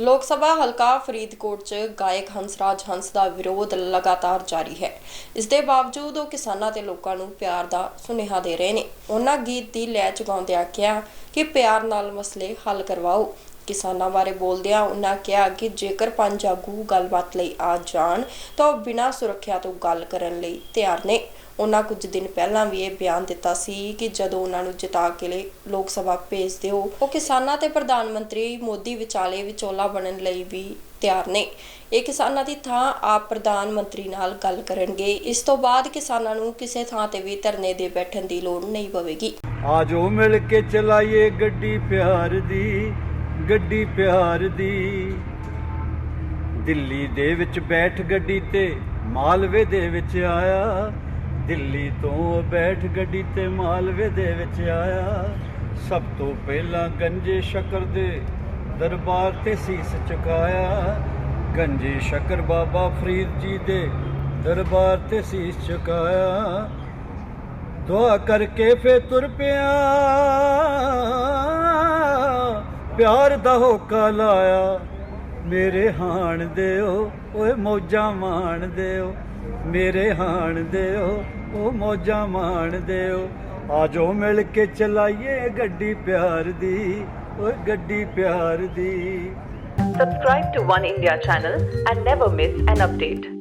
ਲੋਕ ਸਭਾ ਹਲਕਾ ਫਰੀਦਕੋਟ 'ਚ ਗਾਇਕ ਹੰਸਰਾਜ ਹੰਸ ਦਾ ਵਿਰੋਧ ਲਗਾਤਾਰ ਜਾਰੀ ਹੈ। ਇਸ ਦੇ ਬਾਵਜੂਦ ਉਹ ਕਿਸਾਨਾਂ ਤੇ ਲੋਕਾਂ ਨੂੰ ਪਿਆਰ ਦਾ ਸੁਨੇਹਾ ਦੇ ਰਹੇ ਨੇ। ਉਹਨਾਂ ਗੀਤ ਦੀ ਲੈ ਚੁਕਾਉਂਦਿਆਂ ਕਿਹਾ ਕਿ ਪਿਆਰ ਨਾਲ ਮਸਲੇ ਹੱਲ ਕਰਵਾਓ। ਕਿਸਾਨਾਂ ਬਾਰੇ ਬੋਲਦਿਆਂ ਉਹਨਾਂ ਕਿਹਾ ਕਿ ਜੇਕਰ ਪੰਜ ਆਗੂ ਗੱਲਬਾਤ ਲਈ ਆ ਜਾਣ ਤਾਂ ਉਹ ਬਿਨਾਂ ਸੁਰੱਖਿਆ ਤੋਂ ਗੱਲ ਕਰਨ ਲਈ ਤਿਆਰ ਨੇ। ਉਹਨਾਂ ਕੁਝ ਦਿਨ ਪਹਿਲਾਂ ਵੀ ਇਹ ਬਿਆਨ ਦਿੱਤਾ ਸੀ ਕਿ ਜਦੋਂ ਉਹਨਾਂ ਨੂੰ ਜਿਤਾ ਕੇ ਲਈ ਲੋਕ ਸਭਾ ਭੇਜ ਦਿਓ, ਉਹ ਕਿਸਾਨਾਂ ਤੇ ਪ੍ਰਧਾਨ ਮੰਤਰੀ ਮੋਦੀ ਵਿਚਾਲੇ ਵਿਚੋਲਾ ਬਣਨ ਲਈ ਵੀ ਤਿਆਰ ਨੇ। ਇਹ ਕਿਸਾਨਾਂ ਦੀ ਥਾਂ ਆਪ ਪ੍ਰਧਾਨ ਮੰਤਰੀ ਨਾਲ ਗੱਲ ਕਰਨਗੇ। ਇਸ ਤੋਂ ਬਾਅਦ ਕਿਸਾਨਾਂ ਨੂੰ ਕਿਸੇ ਥਾਂ ਤੇ ਵੀ ਧਰਨੇ ਦੇ ਬੈਠਣ ਦੀ ਲੋੜ ਨਹੀਂ ਪਵੇਗੀ। ਆਜੋ ਮਿਲ ਕੇ ਚਲਾਈਏ ਗੱਡੀ ਪਿਆਰ ਦੀ, ਗੱਡੀ ਪਿਆਰ ਦੀ। ਦਿੱਲੀ ਦੇ ਵਿੱਚ ਬੈਠ ਗੱਡੀ ਤੇ, ਮਾਲਵੇ ਦੇ ਵਿੱਚ ਆਇਆ ਦਿੱਲੀ ਤੋਂ ਬੈਠ ਗੱਡੀ ਤੇ ਮਾਲਵੇ ਦੇ ਵਿੱਚ ਆਇਆ। ਸਭ ਤੋਂ ਪਹਿਲਾਂ ਗੰਜੇ ਸ਼ਕਰ ਦੇ ਦਰਬਾਰ ਤੇ ਸੀਸ ਚੁਕਾਇਆ ਗੰਜੇ ਸ਼ਕਰ ਬਾਬਾ ਫਰੀਦ ਜੀ ਦੇ ਦਰਬਾਰ ਤੇ ਸੀਸ ਚੁਕਾਇਆ ਦੁਆ ਕਰਕੇ ਫੇ ਤੁਰ ਪਿਆ। ਪਿਆਰ ਦਾ ਹੋਕਾ ਲਾਇਆ। ਮੇਰੇ ਹਾਣ ਦਿਓ, ਓਏ ਮੌਜਾਂ ਮਾਣ ਦਿਓ। ਮੇਰੇ ਹਾਣ ਦਿਓ ਉਹ ਮੌਜਾਂ ਮਾਣ ਦਿਓ। ਆਜੋ ਮਿਲ ਕੇ ਚਲਾਈਏ ਗੱਡੀ ਪਿਆਰ ਦੀ, ਓਏ ਗੱਡੀ ਪਿਆਰ ਦੀ। Subscribe to One India channel and never miss an update.